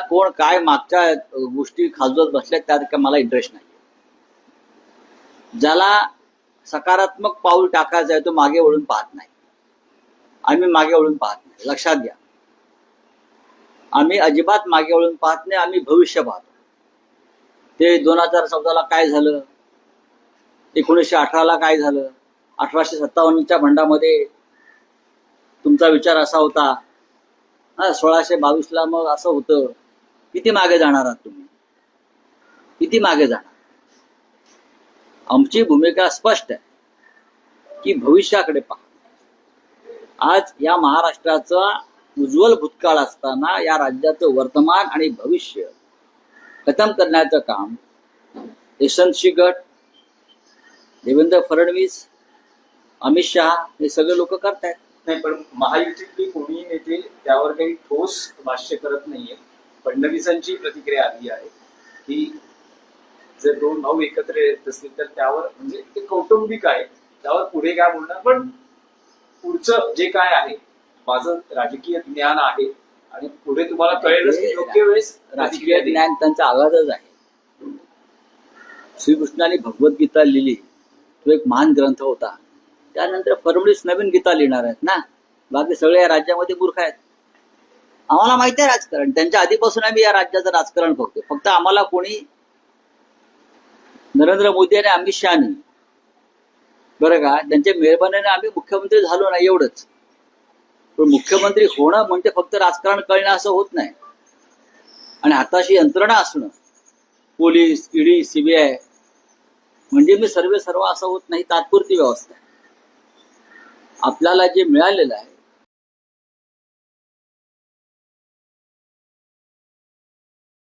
कोण काय मागच्या गोष्टी खाजवत बसल्या त्यात काय मला इंटरेस्ट नाही ज्याला सकारात्मक पाऊल टाकायचं आहे तो मागे वळून पाहत नाही. आम्ही मागे वळून पाहत नाही. लक्षात घ्या. आम्ही अजिबात मागे वळून पाहत नाही आम्ही भविष्य पाहतो. ते दोन हजार चौदाला काय झालं? एकोणीसशे अठराला काय झालं? अठराशे सत्तावन्नच्या भंडामध्ये तुमचा विचार असा होता. हा सोळाशे बावीसला मग असं होतं. किती मागे जाणार आहात तुम्ही? किती मागे जाणार? आमची भूमिका स्पष्ट आहे की भविष्याकडे पहा. आज या महाराष्ट्राचा उज्ज्वल भूतकाळ असताना या राज्याचं वर्तमान आणि भविष्य खतम करण्याचं काम यशवंतशी गट देवेंद्र फडणवीस अमित शहा हे सगळे लोक करतायत. नाही पण महायुतीतली कोणी नेते त्यावर काही ठोस भाष्य करत नाहीये. फडणवीसांची प्रतिक्रिया आली आहे की जर दोन भाऊ एकत्र येत असतील तर त्यावर म्हणजे ते कौटुंबिक आहे त्यावर पुढे काय बोलणार? पण पुढचं जे काय आहे माझं राजकीय ज्ञान आहे आणि पुढे तुम्हाला कळेलच योग्य वेळेस राजकीय ज्ञान त्यांचा आवाजच आहे. श्रीकृष्णाने भगवद्गीता लिहिली. तो एक महान ग्रंथ होता. त्यानंतर फडणवीस नवीन गीता लिहिणार आहेत ना? बाकी सगळ्या राज्यामध्ये मूर्ख आहेत. आम्हाला माहिती आहे राजकारण. त्यांच्या आधीपासून आम्ही या राज्याचं राजकारण बघतो फक्त आम्हाला कोणी नरेंद्र मोदी आणि अमित शहानी बरं का त्यांच्या मेहरबानीने आम्ही मुख्यमंत्री झालो नाही एवढंच. पण मुख्यमंत्री होणं म्हणजे फक्त राजकारण कळणं असं होत नाही. आणि हाताशी यंत्रणा असणं पोलीस ईडी सीबीआय म्हणजे मी सर्वे सर्व असं होत नाही तात्पुरती व्यवस्था आहे. आपल्याला जे मिळालेलं आहे